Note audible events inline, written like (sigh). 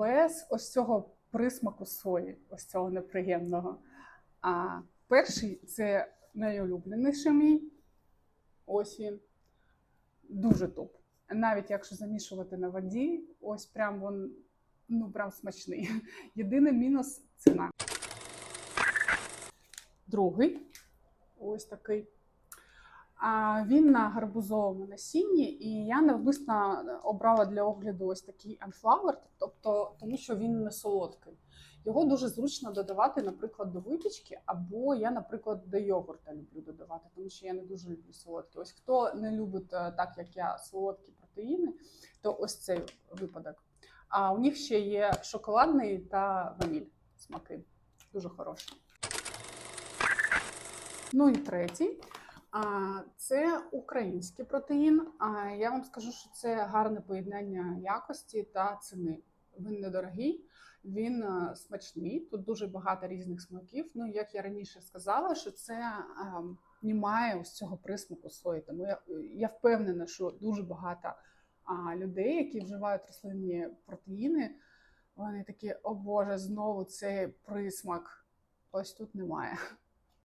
без ось цього присмаку сої, ось цього неприємного. А перший це найулюбленіший мій. Ось він. Дуже топ. Навіть якщо замішувати на воді, ось прям він ну прям смачний. (laughs) Єдиний мінус ціна. Другий ось такий. А він на гарбузовому насінні, і я навмисно обрала для огляду ось такий unflavored, тобто тому що він не солодкий. Його дуже зручно додавати, наприклад, до випічки, або я, наприклад, до йогурта люблю додавати, тому що я не дуже люблю солодкі. Ось хто не любить е, так, як я, солодкі протеїни, то ось цей випадок. А у них ще є шоколадний та ваніль смаки. Дуже хороші. Ну і третій. Це український протеїн. А я вам скажу, що це гарне поєднання якості та ціни. Він недорогий, він е, смачний. Тут дуже багато різних смаків. Ну, як я раніше сказала, що це е, немає ось цього присмаку сої. Тому я, я впевнена, що дуже багато людей, які вживають рослинні протеїни, вони такі, о Боже, знову цей присмак. Ось тут немає.